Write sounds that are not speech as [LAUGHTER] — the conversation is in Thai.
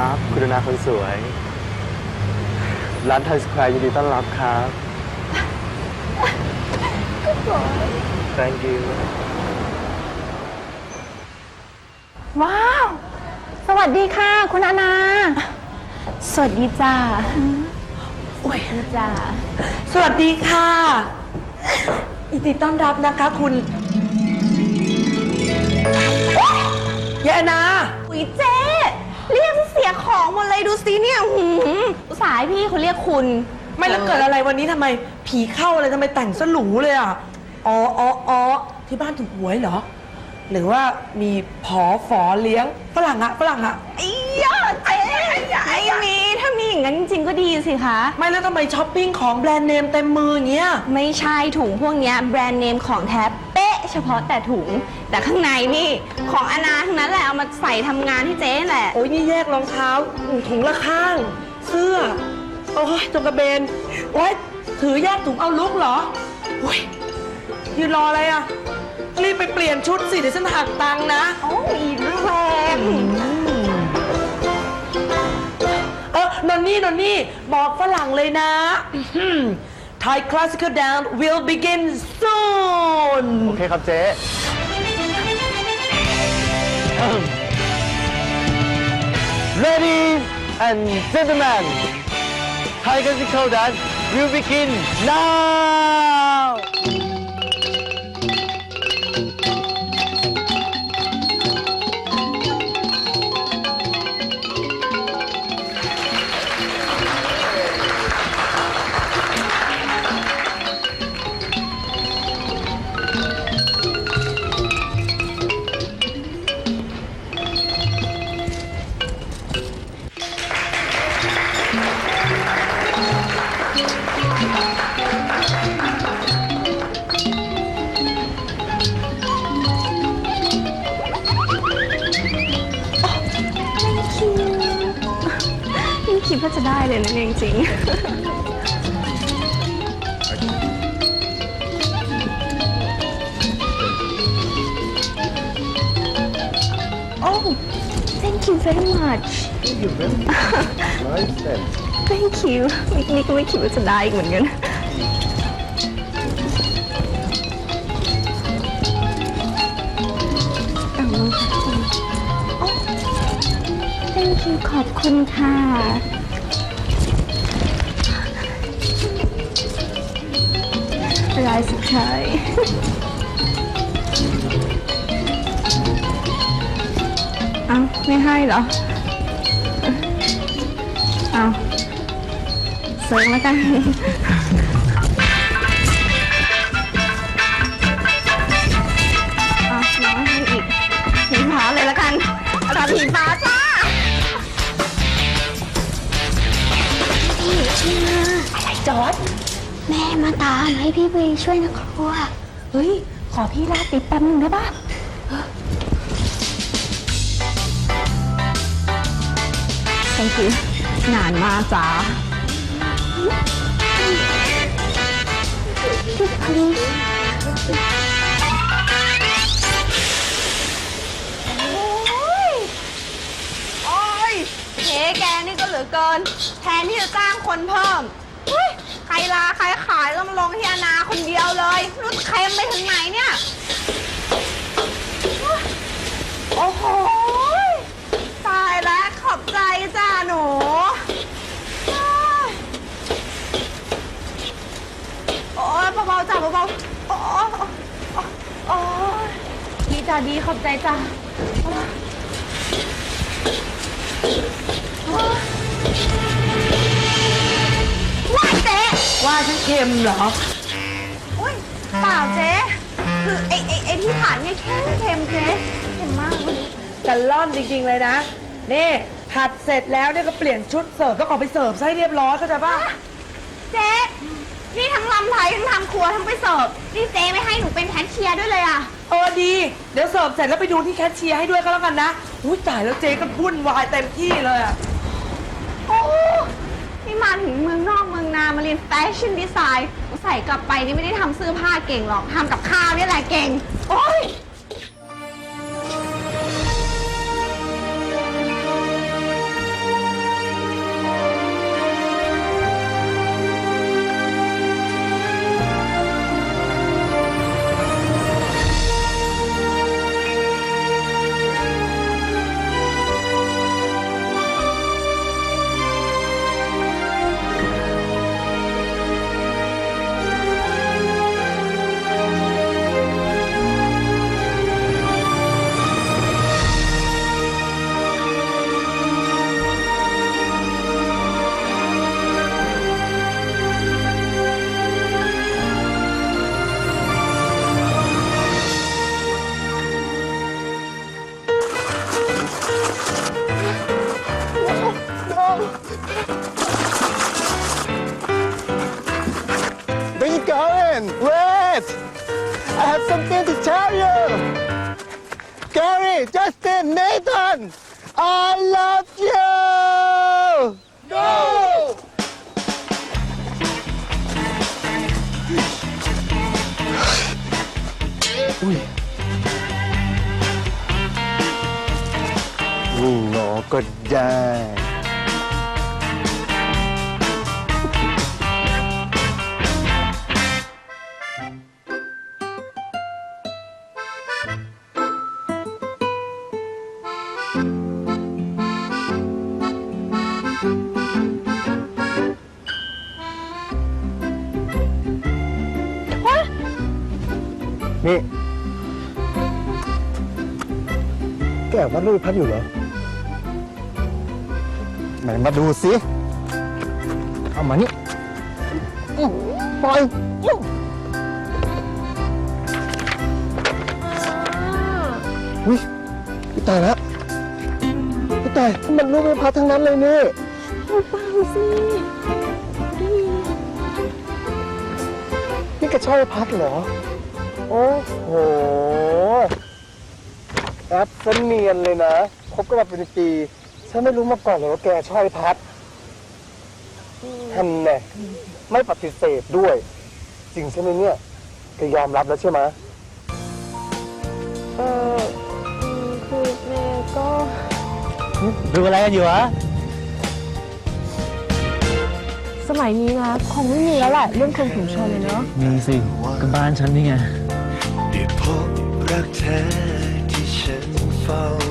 สวัสดีครับ คุณนาคนสวย ร้านไทยสแควร์ยินดีต้อนรับครับ thank you ว้าว สวัสดีค่ะ คุณอาณา สวัสดีจ้าโอ้ยดีจ้า สวัสดีค่ะยินดีต้อนรับนะคะคุณยายแอนนา อุยเจ๊ เรียกเสียของหมดเลยดูสิเนี่ยหืมอุตสายพี่เขาเรียกคุณไม่แล้วเกิดอะไรวันนี้ทำไม ผีเข้าอะไรทำไมแต่งสหรูเลยอะอ๋ออ๋ออ๋อที่บ้านถูกหวยเหรอ หรือว่ามีผอฝอเลี้ยงฝรั่งอะฝรั่งอะไอ้ยาเจ๊ไอ้มีถ้ามีอย่างนั้นจริงๆก็ดีสิคะ ไม่แล้วทำไมช้อปปิ้งของแบรนด์เนมเต็มมืออย่างเงี้ย ไม่ใช่ถุงพวกเนี้ยแบรนด์เนมของแท้เป๊ะ เฉพาะแต่ถุง แต่ข้างในนี่ของอาณาทั้งนั้นแหละเอามาใส่ทำงานที่เจ๊แหละ โอ้ยนี่แยกรองเท้าถุงละข้าง เสื้อ โอ้ยจงกระเบนโอ้ยถือแยกถุงเอาลุกเหรอโอ้ยยืนรออะไรอะ รีบไปเปลี่ยนชุดสิเดี๋ยวฉันหักตังค์นะ โอ้ยแรงเออนนนี่นนนี่บอกฝรั่งเลยนะ Thai classical dance will begin soon โอเคครับเจ๊ [CLEARS THROAT] Ladies and gentlemen Thai classical dance will begin now คิดว่าจะได้เลยนะจริงๆ Oh thank you very much Thank you very much Nice then thank you นี่นี่ก็ไม่คิดว่าจะได้อีกเหมือนกันเอามาค่ะ thank you ขอบคุณค่ะ รายสุดท้ายเอ้าไม่ให้เหรอ เอาเซิร์ฟแล้วกัน มาตามให้พี่ไปช่วยในครัว เฮ้ย ขอพี่ลาติดแป๊บนึงได้ปะเ thank you นานมากจ้าโอ้ยโอ้ยเจ๊แกนี่ก็เหลือเกิน แทนที่จะจ้างคนเพิ่มเฮ้ยใคร ลาใครขายต้องมาลงที่อาณาคนเดียวเลยไม่รู้จะเค็มไปถึงไหนเนี่ย โอ้โหตายแล้วขอบใจจ้าหนูเฮ้ยโอ้ยเบาๆจ้าเบาๆโอ้โอ้ยดีจ้าดีขอบใจจ้าว่าเจ๊ ว่าฉันเค็มเหรอ อุ้ยเปล่าเจ๊คือไอ้ไอ้ไอ้ที่ผ่านเนี่ยเค็มเค็มเจ๊เค็มมากวันนี้กันล่อนจริงๆเลยนะนี่ผัดเสร็จแล้วเนี่ยก็เปลี่ยนชุดเสิร์ฟก็ออกไปเสิร์ฟซะให้เรียบร้อยเข้าใจป่ะเจ๊นี่ทั้งลำไทยทั้งทำครัวทั้งไปเสิร์ฟนี่เจ๊ไม่ให้หนูเป็นแคชเชียร์ด้วยเลยอะเออดี เดี๋ยวเสิร์ฟเสร็จแล้วไปดูที่แคชเชียร์ให้ด้วยก็แล้วกันนะอุ้ยจ่ายแล้วเจ๊ก็พุ่นวายเต็มที่เลยอะโอ้ นี่มาถึงเมืองนอกเมืองนามาเรียนแฟชั่นดีไซน์ใส่กลับไปนี่ไม่ได้ทำเสื้อผ้าเก่งหรอกทำกับข้าวนี่แหละเก่ง โอ้ย Wait! I have something to tell you! Gary, Justin, Nathan! I love you! No! Uy. No, good day. ได้นี่ แกแอบว่าดรูปพัดอยู่เหรอ ไหนมาดูสิ เอามานี่อื้อปล่อยอื้ออุ้ยพี่ตายแล้วพี่ตายมันรูปไม่พัดทั้งนั้นเลยนี่เปล่าสินี่แกชอบไอ้พัดเหรอ โอ้โห แอปเสเนียนเลยนะคบกันมาเป็นปีฉันไม่รู้มาก่อนเลยว่าแกชอบไอ้พัดทันแน่ไม่ปฏิเสธด้วย จริงใช่ไหมเนี่ยแกยอมรับแล้วใช่ไหมเออคือเมย์ก็ดูอะไรกันอยู่วะสมัยนี้นะคงไม่มีแล้วแหละเรื่องคนถุงชนเลยเนาะมีสิก็บ้านฉันนี่ไงได้ พบรักแท้ที่ฉันเฝ้า